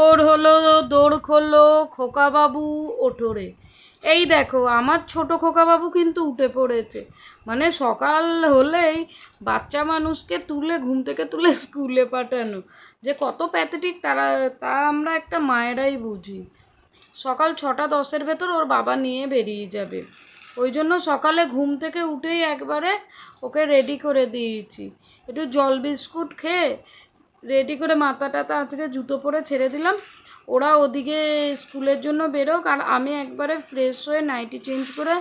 ওর হলো দৌড় খোলো, খোকাবাবু ওঠোরে। এই দেখো, আমার ছোট খোকাবাবু কিন্তু উঠে পড়েছে। মানে সকাল হলেই বাচ্চা মানুষকে তুলে, ঘুম থেকে তুলে স্কুলে পাঠানো। যে কত প্যাথেটিক তারা, তা আমরা একটা মায়েরাই বুঝি। সকাল ছটা দশের ভেতর ওর বাবা নিয়ে বেরিয়ে যাবে। ওই জন্য সকালে ঘুম থেকে উঠেই একবারে ওকে রেডি করে দিয়েছি। একটু জল বিস্কুট খেয়ে রেডি করে মাথা টাথা আঁচড়ে জুতো পরে ছেড়ে দিলাম। ওরা ওদিকে স্কুলের জন্য বেরোক আর আমি একবারে ফ্রেশ হয়ে নাইটি চেঞ্জ করে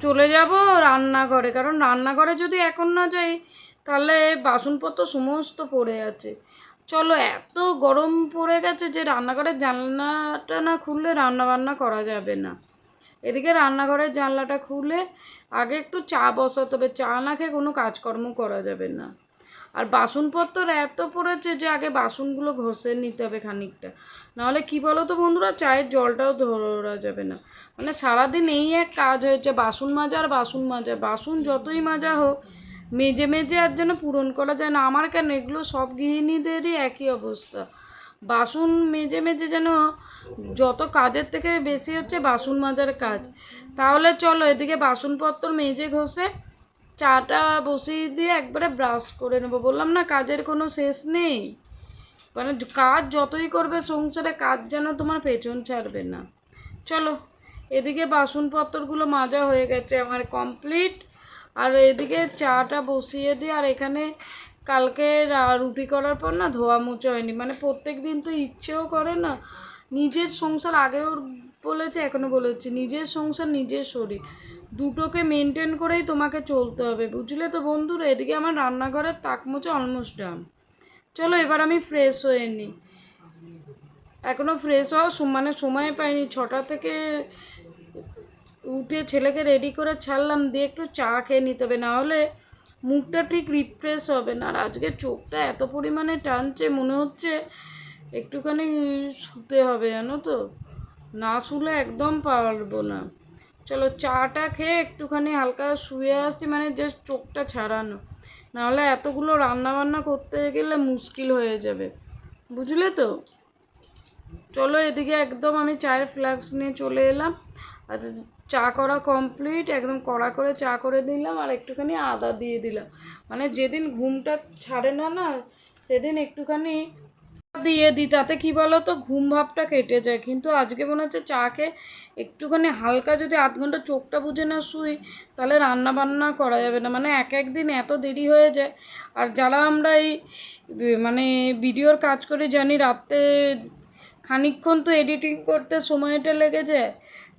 চলে যাব রান্নাঘরে। কারণ রান্নাঘরে যদি এখন না যাই, তাহলে বাসনপত্র সমস্ত পড়ে আছে। চলো, এত গরম পড়ে গেছে যে রান্নাঘরের জানলাটা না খুললে রান্না বান্না করা যাবে না। এদিকে রান্নাঘরের জানলাটা খুলে আগে একটু চা বসাতে হবে। চা না খেয়ে কোনো কাজকর্ম করা যাবে না। আর বাসনপত্র এত পড়েছে যে আগে বাসনগুলো ঘষে নিতে হবে খানিকটা। নাহলে কি বলো তো বন্ধুরা, চায়ের জলটাও ধরা যাবে না। মানে সারাদিন এই এক কাজ হয়েছে, বাসন মাজা আর বাসন মাজা। বাসন যতই মাজা হোক, মেজে মেজে আর যেন পূরণ করা যায় না। আমার কেন, এগুলো সব গৃহিণীদেরই একই অবস্থা। বাসন মেজে মেজে যেন যত কাজের থেকে বেশি হচ্ছে বাসন মাজার কাজ। তাহলে চলো এদিকে বাসনপত্র মেজে ঘষে চাটা বসিয়ে দিয়ে একবারে ব্রাশ করে নেব। বললাম, না, কাজের কোনো শেষ নেই। মানে কাজ যতই করবে, সংসারে কাজ যেন তোমার পেছন ছাড়বে না। চলো, এদিকে বাসনপত্রগুলো মাজা হয়ে গেছে আমার কমপ্লিট আর এদিকে চাটা বসিয়ে দিই আর এখানে কালকে রুটি করার পর না ধোয়া মোছা হয়নি। মানে প্রত্যেক দিন তো ইচ্ছেও করে না। নিজের সংসার আগেও বলেছে এখনও বলেছি, নিজের সংসার নিজের শরীর। দুটোকে মেনটেন করেই তোমাকে চলতে হবে, বুঝলে তো বন্ধুরা? এদিকে আমার রান্নাঘরের তাক মোছা অলমোস্ট ডান চলো এবার আমি ফ্রেশ হয়ে নিই এখনও ফ্রেশ হওয়ার সম- মানে সময় পাইনি। ছটা থেকে উঠে ছেলেকে রেডি করে ছাড়লাম, দিয়ে একটু চা খেয়ে নিতে হবে নাহলে মুখটা ঠিক রিফ্রেশ হবে না। আর আজকে চোখটা এত পরিমাণে টানছে, মনে হচ্ছে একটুখানি শুতে হবে, জানো তো? না শুলে একদম পারব না। চলো চাটা খেয়ে একটুখানি হালকা শুয়ে আসি মানে জাস্ট চোখটা ছাড়ানো। নাহলে এতগুলো রান্না বান্না করতে গেলে মুশকিল হয়ে যাবে। বুঝলে তো? চলো এদিকে একদম আমি চায়ের ফ্লাক্স নিয়ে চলে এলাম। আর চা করা কমপ্লিট একদম কড়া করে চা করে দিলাম আর একটুখানি আদা দিয়ে দিলাম। মানে যেদিন ঘুমটা ছাড়ে না না, সেদিন একটুখানি দিয়ে দিই তাতে কি বলো তো ঘুম ভাবটা কেটে যায়। কিন্তু আজকে মনে হচ্ছে চা খেয়ে একটুখানি হালকা যদি আধ ঘণ্টা চোখটা বুঝে না শুই তাহলে রান্না বান্না করা যাবে না। মানে এক এক দিন এত দেরি হয়ে যায়। আর যারা আমরা এই মানে ভিডিওর কাজ করে জানি রাতে খানিকক্ষণ তো এডিটিং করতে সময়টা লেগে যায়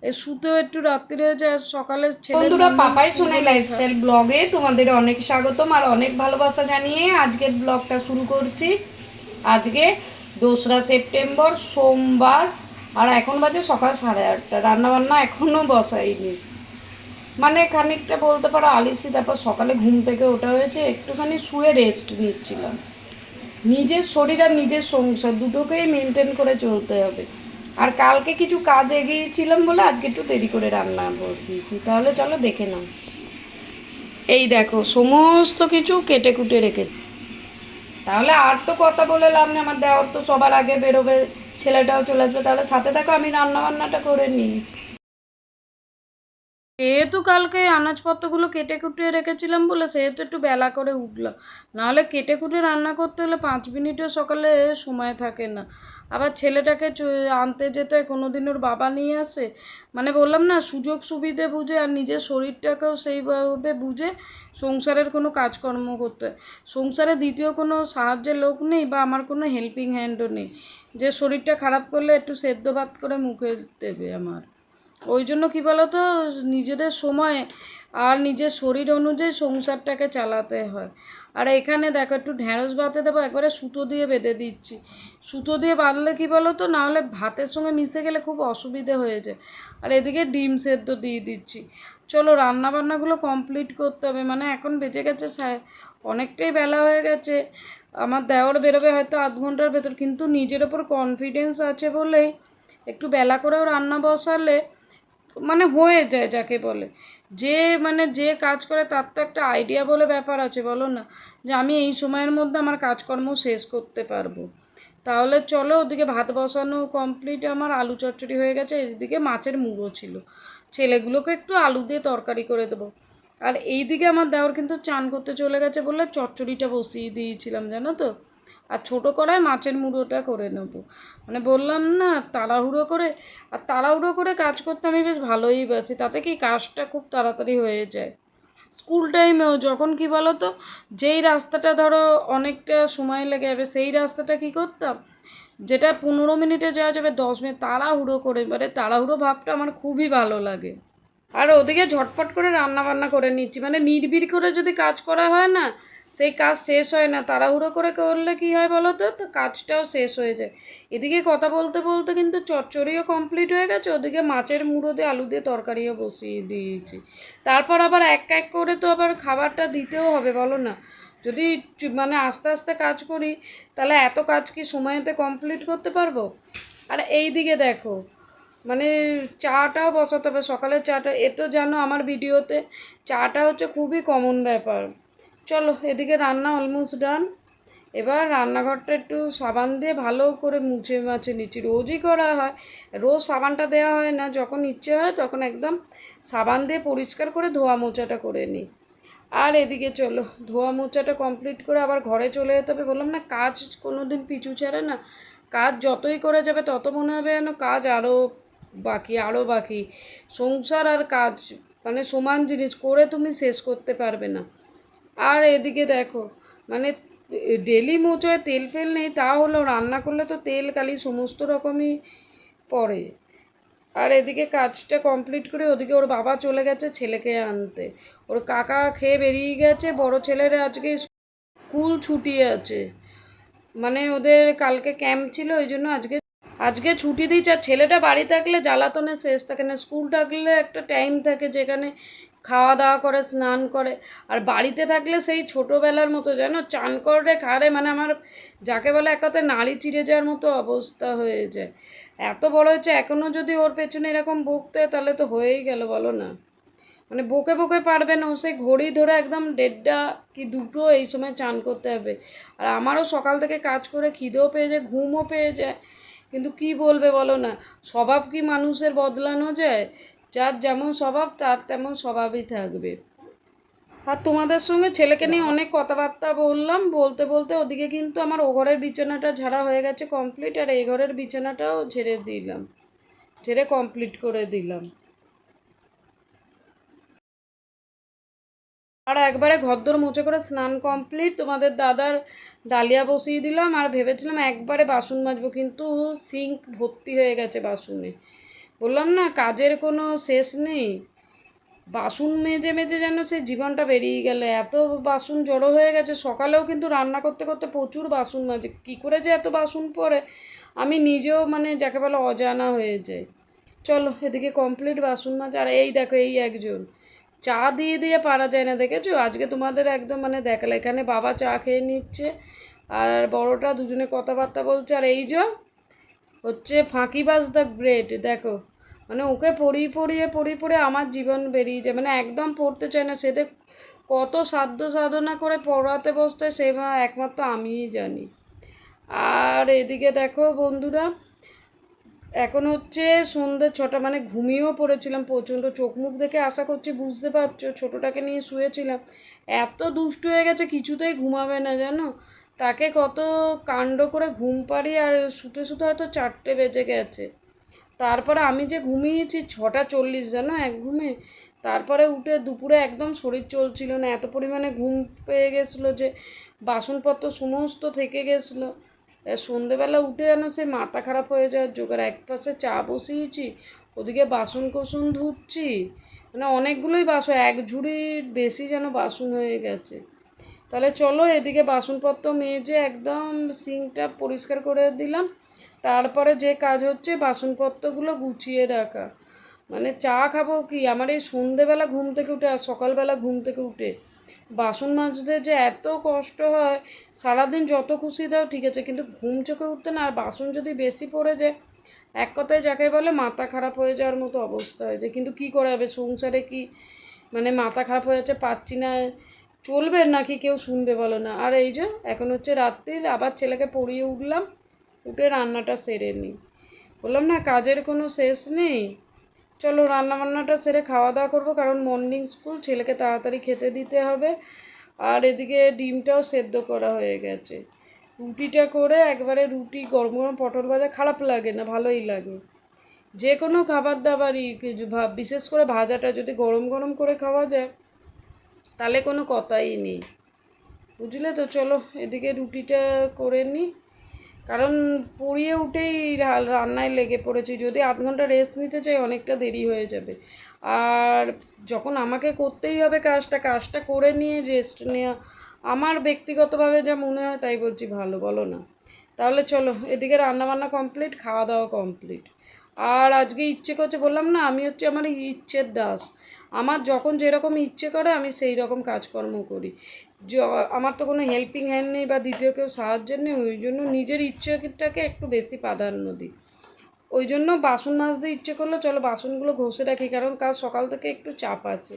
এ শুতেও একটু রাত্রি হয়ে যায়। আর সকালে ছেলে বন্ধুরা পাপাই সোনাই লাইফস্টাইল ব্লগে তোমাদের অনেক স্বাগতম আর অনেক ভালোবাসা জানিয়ে আজকের ব্লগটা শুরু করছি। আজকে দোসরা সেপ্টেম্বর, সোমবার, আর এখন বাজে সকাল সাড়ে আটটা। রান্নাবান্না এখনও বসাইনি। মানে খানিকটা বলতে পারো আলিসি, তারপর সকালে ঘুম থেকে ওঠা হয়েছে, একটুখানি শুয়ে রেস্ট নিচ্ছিলাম। নিজের শরীর আর নিজের সংসার দুটোকেই মেনটেন করে চলতে হবে। আর কালকে কিছু কাজ এগিয়েছিলাম বলে আজকে একটু দেরি করে রান্না বসিয়েছি। তাহলে চলো দেখে নাও। এই দেখো, সমস্ত কিছু কেটে কুটে রেখে তাহলে আর তো কথা বলে লাভ নেই, আমার দেওয়ার তো সবার আগে বেরোবে, ছেলেটাও চলে আসবে, তাহলে সাথে থাকো, আমি রান্না বান্নাটা করে নিই। যেহেতু কালকে আনাজপত্রগুলো কেটে কুটে রেখেছিলাম বলে সেহেতু একটু বেলা করে উঠলাম। নাহলে কেটে কুটে রান্না করতে হলে পাঁচ মিনিটও সকালে সময় থাকে না। আবার ছেলেটাকে আনতে যেতে কোনো দিন ওর বাবা নিয়ে আসে। মানে বললাম না, সুযোগ সুবিধে বুঝে আর নিজের শরীরটাকেও সেইভাবে বুঝে সংসারের কোনো কাজকর্ম করতে সংসারে দ্বিতীয় কোনো সাহায্যের লোক নেই বা আমার কোনো হেল্পিং হ্যান্ডও নেই। যে শরীরটা খারাপ করলে একটু সেদ্ধ ভাত করে মুখে দেবে আমার। ওই জন্য কী বলতো, নিজেদের সময় আর নিজের শরীর অনুযায়ী সংসারটাকে চালাতে হয়। আর এখানে দেখো, একটু ঢ্যাঁড়স ভাতে দেবো, একবারে সুতো দিয়ে বেঁধে দিচ্ছি। সুতো দিয়ে বাঁধলে কী বলো তো নাহলে ভাতের সঙ্গে মিশে গেলে খুব অসুবিধে হয়ে যায়। আর এদিকে ডিম সেদ্ধ দিয়ে দিচ্ছি। চলো রান্না বান্নাগুলো কমপ্লিট করতে হবে। মানে এখন বেঁচে গেছে অনেকটাই বেলা হয়ে গেছে। আমার দেওয়ার বেরোবে হয়তো আধ ঘণ্টার ভেতর, কিন্তু নিজের ওপর কনফিডেন্স আছে বলেই একটু বেলা করেও রান্না বসালে মানে হয়ে যায় যাকে বলে। যে মানে যে কাজ করে তার তো একটা আইডিয়া বলে ব্যাপার আছে, বলো না? যে আমি এই সময়ের মধ্যে আমার কাজকর্ম শেষ করতে পারব। তাহলে চলো ওদিকে ভাত বসানো কমপ্লিট আমার আলু চচ্চড়ি হয়ে গেছে, এদিকে মাছের মুড়ো ছিল। ছেলেগুলোকে একটু আলু দিয়ে তরকারি করে দেবো। আর এইদিকে আমার দেওয়ার কিন্তু চান করতে চলে গেছে বলে চচ্চড়িটা বসিয়ে দিয়েছিলাম, জানো তো? আর ছোটো করায় মাছের মুড়োটা করে নেব। মানে বললাম না, তাড়াহুড়ো করে, আর তাড়াহুড়ো করে কাজ করতে আমি বেশ ভালোই বাসি, তাতে কি কাজটা খুব তাড়াতাড়ি হয়ে যায়। স্কুল টাইমেও যখন কি বলো তো যেই রাস্তাটা ধরো অনেকটা সময় লেগে যাবে, সেই রাস্তাটা কি করতাম, যেটা পনেরো মিনিটে যাওয়া যাবে, দশ মিনিট তাড়াহুড়ো করে মানে তাড়াহুড়ো ভাবটা আমার খুবই ভালো লাগে। আর ওদিকে ঝটপট করে রান্না বান্না করে নিচ্ছি। মানে নির্বিড় করে যদি কাজ করা হয় না, সেই কাজ শেষ হয় না। তাড়াহুড়ো করে করলে কি হয় বলো তো? তো কাজটাও শেষ হয়ে যায়। এদিকে কথা বলতে বলতে কিন্তু চচ্চড়িও কমপ্লিট হয়ে গেছে। ওদিকে মাছের মুড়ো দিয়ে আলু দিয়ে তরকারিও বসিয়ে দিয়েছি। তারপর আবার এক এক করে তো আবার খাবারটা দিতেও হবে বলো না? যদি মানে আস্তে আস্তে কাজ করি, তাহলে এত কাজ কি সময়তে কমপ্লিট করতে পারব? আর এই দিকে দেখো মানে চাটাও বসাতে হবে, সকালের চাটা। এ তো জানো আমার ভিডিওতে চাটা হচ্ছে খুবই কমন ব্যাপার। চলো, এদিকে রান্না অলমোস্ট ডান এবার রান্নাঘরটা একটু সাবান দিয়ে ভালো করে মুছে মাছে নিচ্ছি। রোজই করা হয়, রোজ সাবানটা দেওয়া হয় না। যখন ইচ্ছে হয় তখন একদম সাবান দিয়ে পরিষ্কার করে ধোয়া মোচাটা করে নিই। আর এদিকে চলো, ধোয়া মোচাটা কমপ্লিট করে আবার ঘরে চলে যেতে হবে। বললাম না, কাজ কোনো দিন পিছু ছাড়ে না। কাজ যতই করে যাবে তত মনে হবে যেন কাজ আরও বাকি আরও বাকি। সংসার আর কাজ মানে সমান জিনিস, করে তুমি শেষ করতে পারবে না। আর এদিকে দেখো মানে ডেলি মোচয় তেল ফেল নেই, তা হলেও রান্না করলে তো তেল, কালি সমস্ত রকমই পড়ে। আর এদিকে কাজটা কমপ্লিট করে ওদিকে ওর বাবা চলে গেছে ছেলেকে আনতে। ওর কাকা খেয়ে বেরিয়ে গেছে, বড় ছেলের আজকে স্কুল ছুটি আছে। মানে ওদের কালকে ক্যাম্প ছিল, ওই জন্য আজকে আজকে ছুটি দিয়েছে, আর ছেলেটা বাড়ি থাকলে জ্বালাতনে শেষ থাকে না। স্কুল থাকলে একটা টাইম থাকে যেখানে খাওয়া দাওয়া করে, স্নান করে। আর বাড়িতে থাকলে সেই ছোটোবেলার মতো যেন চান করে, খারে মানে আমার যাকে বলে এক কথায় নাড়ি চিড়ে যাওয়ার মতো অবস্থা হয়ে যায়। এত বড় হয়েছে এখনও যদি ওর পেছনে এরকম বকতে তাহলে তো হয়েই গেল, বলো না। মানে বকে বকে পারবে না, ও সেই ঘড়ি ধরে একদম দেড়টা কি দুটো এই সময় চান করতে হবে। আর আমারও সকাল থেকে কাজ করে খিদেও পেয়ে যায়, ঘুমও পেয়ে যায়। কিন্তু কি বলবে বলো না? স্বভাব কি মানুষের বদলানো যায়? যার যেমন স্বভাব, তার তেমন স্বভাবই থাকবে। আর তোমাদের সঙ্গে ছেলেকে নিয়ে অনেক কথাবার্তা বললাম। বলতে বলতে ওদিকে কিন্তু আমার ও ঘরের বিছানাটা ঝাড়া হয়ে গেছে কমপ্লিট আর এই ঘরের বিছানাটাও ঝেড়ে দিলাম। ঝেড়ে কমপ্লিট করে দিলাম। আর একবারে ঘরদোর মুছে করে স্নান কমপ্লিট তোমাদের দাদার ডালিয়া বসিয়ে দিলাম আর ভেবেছিলাম একবারে বাসন মাজবো, কিন্তু সিঙ্ক ভর্তি হয়ে গেছে বাসনে। বললাম, না, কাজের কোনো শেষ নেই। বাসন মেজে মেজে যেন সে জীবনটা বেরিয়ে গেলে। এত বাসন জড়ো হয়ে গেছে, সকালেও কিন্তু রান্না করতে করতে প্রচুর বাসন মাজে। কী করে যে এত বাসন পড়ে? আমি নিজেও মানে যাকে বলে অজানা হয়ে যায় চলো, এদিকে কমপ্লিট বাসন মাজ। আর এই দেখো, এই একজন। চা দিয়ে দিয়ে পারা যায় না, দেখেছ? আজকে তোমাদের একদম মানে দেখালে, এখানে বাবা চা খেয়ে নিচ্ছে, আর বড়টা দুজনে কথাবার্তা বলছে, আর এই যে হচ্ছে ফাঁকিবাজ দ্য গ্রেট, দেখো। মানে ওকে পড়িয়ে পড়িয়ে পড়িয়ে পড়ে আমার জীবন বেরিয়ে যায় মানে একদম পড়তে চায় না সেটা কত সাধ্য সাধনা করে পড়াতে বসতে সে একমাত্র আমিই জানি। আর এদিকে দেখো বন্ধুরা এখন হচ্ছে সন্ধ্যে ছটা মানে ঘুমিয়েও পড়েছিলাম, প্রচণ্ড চোখ মুখ দেখে আশা করছি বুঝতে পারছ, ছোটোটাকে নিয়ে শুয়েছিলাম। এত দুষ্ট হয়ে গেছে, কিছুতেই ঘুমাবে না, জানো? তাকে কত কাণ্ড করে ঘুম পাড়ি আর শুতে শুতে হয়তো চারটে বেজে গেছে। তারপরে আমি যে ঘুমিয়েছি, ছটা চল্লিশ, জানো, এক ঘুমে? তারপরে উঠে দুপুরে একদম শরীর চলছিল না, এত পরিমাণে ঘুম পেয়ে গেছিল যে, বাসনপত্র সমস্ত থেকে গেছিল। সন্ধেবেলা উঠে যেন সে মাথা খারাপ হয়ে যাওয়ার জোগাড় এক পাশে চা বসিয়েছি, ওদিকে বাসন কোসন ধুচ্ছি মানে অনেকগুলোই বাসন, এক ঝুড়ির বেশি যেন বাসন হয়ে গেছে। তাহলে চলো এদিকে বাসনপত্র মেজে একদম সিঙ্কটা পরিষ্কার করে দিলাম, তারপরে যে কাজ হচ্ছে বাসনপত্রগুলো গুছিয়ে রাখা। মানে চা খাব কি? আমার এই সন্ধেবেলা ঘুম থেকে উঠে আর সকালবেলা ঘুম থেকে উঠে বাসন মাজতে যে এত কষ্ট হয়, সারাদিন যত খুশি দাও, ঠিক আছে, কিন্তু ঘুম চোখে উঠতে না, আর বাসন যদি বেশি পড়ে যায়, এক কথায় যাকে বলে মাথা খারাপ হয়ে যাওয়ার মতো অবস্থা হয়েছে কিন্তু কী করা হবে? সংসারে কি মানে মাথা খারাপ হয়ে যাচ্ছে পাচ্ছি না, চলবে নাকি কেউ শুনবে বলো না? আর এই যে এখন হচ্ছে রাত্রির আবার ছেলেকে পড়িয়ে উঠলাম, উঠে রান্নাটা সেরে নিই। বললাম না, কাজের কোনো শেষ নেই? চলো রান্না বান্নাটা সেরে খাওয়া দাওয়া করব, কারণ মর্নিং স্কুল ছেলেকে তাড়াতাড়ি খেতে দিতে হবে। আর এদিকে ডিমটাও সেদ্ধ করা হয়ে গেছে। রুটিটা করে একবারে রুটি, গরম গরম পটল ভাজা খারাপ লাগে না, ভালোই লাগে। যে কোনো খাবার দাবারই বিশেষ করে ভাজাটা যদি গরম গরম করে খাওয়া যায়, তাহলে কোনো কথাই নেই। বুঝলে তো? চলো এদিকে রুটিটা করে নিই। কারণ পুড়িয়ে উঠেই রান্নায় লেগে পড়েছি। যদি আধ ঘণ্টা রেস্ট নিতে চাই, অনেকটা দেরি হয়ে যাবে। আর যখন আমাকে করতেই হবে কাজটা কাজটা করে নিয়ে রেস্ট নেওয়া আমার ব্যক্তিগতভাবে যা মনে হয় তাই বলছি, ভালো, বলো না। তাহলে চলো, এদিকে রান্নাবান্না কমপ্লিট খাওয়া দাওয়া কমপ্লিট আর আজকে ইচ্ছে করছে, বললাম না, আমি হচ্ছে আমার ইচ্ছের দাস। আমার যখন যেরকম ইচ্ছে করে, আমি সেই রকম কাজকর্ম করি। আমার তো কোনো হেল্পিং হ্যান্ড নেই বা দ্বিতীয় কেউ সাহায্যের নেই, ওই জন্য নিজের ইচ্ছেটাকে একটু বেশি প্রাধান্য দিই। ওই জন্য বাসন মাজতে ইচ্ছে করল চলো বাসনগুলো ঘষে রাখি, কারণ কাল সকাল থেকে একটু চাপ আছে।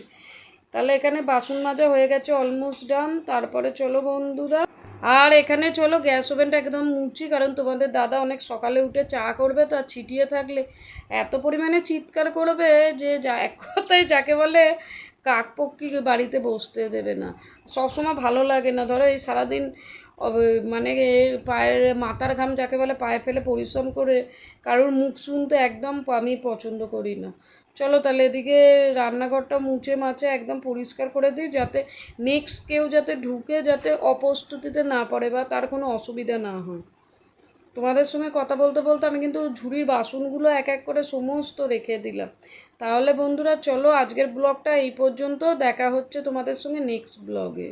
তাহলে এখানে বাসন মাজা হয়ে গেছে অলমোস্ট ডান তারপরে চলো বন্ধুরা, আর এখানে চলো গ্যাস ওভেনটা একদম মুছি, কারণ তোমাদের দাদা অনেক সকালে উঠে চা করবে, তো আর ছিটিয়ে থাকলে। এত পরিমাণে চিৎকার করবে যে, যা, এক কথায় যাকে বলে কাকপক্ষী বাড়িতে বসতে দেবে না। সবসময় ভালো লাগে না। ধরো এই সারাদিন মানে পায়ের মাথার ঘাম যাকে বলে পায়ে ফেলে পরিশ্রম করে কারোর মুখ শুনতে একদম আমি পছন্দ করি না। চলো তাহলে এদিকে রান্নাঘরটা মুছে মাছে একদম পরিষ্কার করে দিই যাতে নেক্সট কেউ যাতে ঢুকে যাতে অপ্রস্তুতিতে না পড়ে বা তার কোনো অসুবিধা না হয়। তোমাদের সঙ্গে কথা বলতে বলতে আমি কিন্তু ঝুড়ির বাসনগুলো এক এক করে সমস্ত রেখে দিলাম। তাহলে বন্ধুরা, চলো আজকের ব্লগটা এই পর্যন্ত। দেখা হচ্ছে তোমাদের সঙ্গে নেক্সট ব্লগে